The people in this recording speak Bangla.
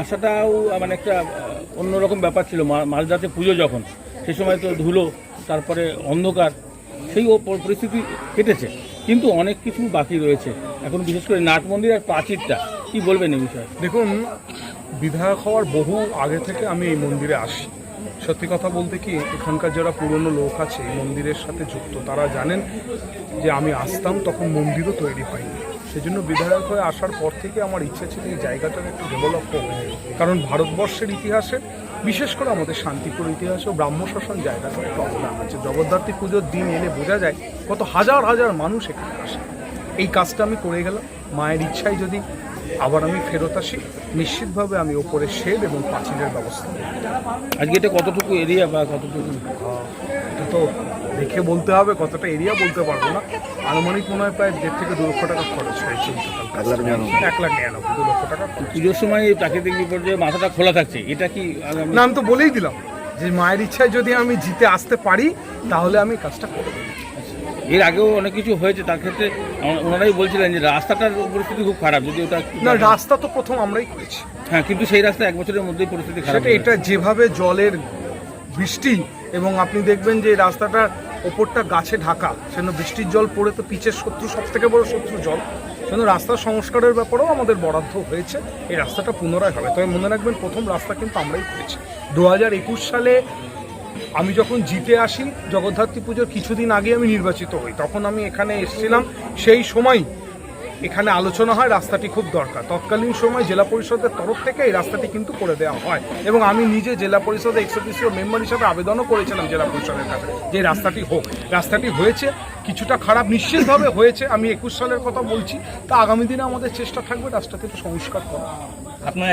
আসাটাও মানে একটা অন্যরকম ব্যাপার ছিল। মা- মাঝরাতে পুজো যখন, সে সময় তো ধুলো, তারপরে অন্ধকার, সেই ও পরিস্থিতি কেটেছে। কিন্তু অনেক কিছু বাকি রয়েছে। এখন বিশেষ করে নাট মন্দির আর প্রাচীরটা, কি বলবেন এই বিষয়ে? দেখুন, বিধায়ক হওয়ার বহু আগে থেকে আমি এই মন্দিরে আসি। সত্যি কথা বলতে কি, এখানকার যারা পুরনো লোক আছে মন্দিরের সাথে যুক্ত, তারা জানেন যে আমি আসতাম তখন মন্দিরও তৈরি হয়নি। সেজন্য বিধায়ক হয়ে আসার পর থেকে আমার ইচ্ছা ছিল এই জায়গাটার একটু ডেভেলপ হোক। কারণ ভারতবর্ষের ইতিহাসে, বিশেষ করে আমাদের শান্তিপুর ইতিহাসে ব্রাহ্ম শাসন জায়গাটার একটু অবদান আছে। জগদ্ধাত্রী পুজোর দিন এলে বোঝা যায় কত হাজার হাজার মানুষ এখানে আসে। এই কাজটা আমি করে গেলাম। মায়ের ইচ্ছায় যদি আবার আমি ফেরত আসি। নিশ্চিতভাবে আমি ওপরে শেড এবং পাঁচিলের ব্যবস্থা। আজকে এটা কতটুকু এরিয়া বা কতটুকু? এটা তো দেখে বলতে হবে কতটা এরিয়া বলতে পারব না। আনুমানিক মনে হয় প্রায় দেড় থেকে দু লক্ষ টাকা খরচ হয়েছে এক লাখ নিরানব্বই এক লাখ নিরানব্বই দু লক্ষ টাকা পুজোর সময় এই প্রাকৃতিক বিপর্যয়ে মাথাটা খোলা থাকছে। এটা কি না আমি তো বলেই দিলাম যে মায়ের ইচ্ছায় যদি আমি জিতে আসতে পারি তাহলে আমি কাজটা করব। এর আগেও অনেক কিছু হয়েছে তার ক্ষেত্রে ওনারাই বলছিলেন যে রাস্তাটার পরিস্থিতি খুব খারাপ যদি ওটা না রাস্তা তো প্রথম আমরাই করেছি। হ্যাঁ কিন্তু সেই রাস্তা এক বছরের মধ্যেই পরিস্থিতি খারাপ এটা যেভাবে জলের বৃষ্টি এবং আপনি দেখবেন যে রাস্তাটার ওপরটা গাছে ঢাকা সেজন্য বৃষ্টির জল পড়ে তো পিচের শত্রু সব থেকে বড় শত্রু জল। সেজন্য রাস্তার সংস্কারের ব্যাপারেও আমাদের বরাদ্দ হয়েছে এই রাস্তাটা পুনরায় হবে। তবে মনে রাখবেন প্রথম রাস্তা কিন্তু আমরাই করেছি। দু হাজার একুশ সালে আমি যখন জিতে আসি জগদ্ধাত্রী পুজোর কিছুদিন আগে আমি নির্বাচিত হই। তখন আমি এখানে এসেছিলাম, সেই সময় এখানে আলোচনা হয়, রাস্তাটি খুব দরকার। তৎকালীন সময় জেলা পরিষদের তরফ থেকে এই রাস্তাটি কিন্তু করে দেওয়া হয় এবং আমি নিজে জেলা পরিষদে এক্সিকিউটিভ মেম্বার হিসাবে আবেদনও করেছিলাম জেলা পরিষদের কাছে যে রাস্তাটি হোক। রাস্তাটি হয়েছে, কিছুটা খারাপ নিশ্চিতভাবে হয়েছে, আমি একুশ সালের কথা বলছি। তা আগামী দিনে আমাদের চেষ্টা থাকবে রাস্তাটি সংস্কার করা আপনার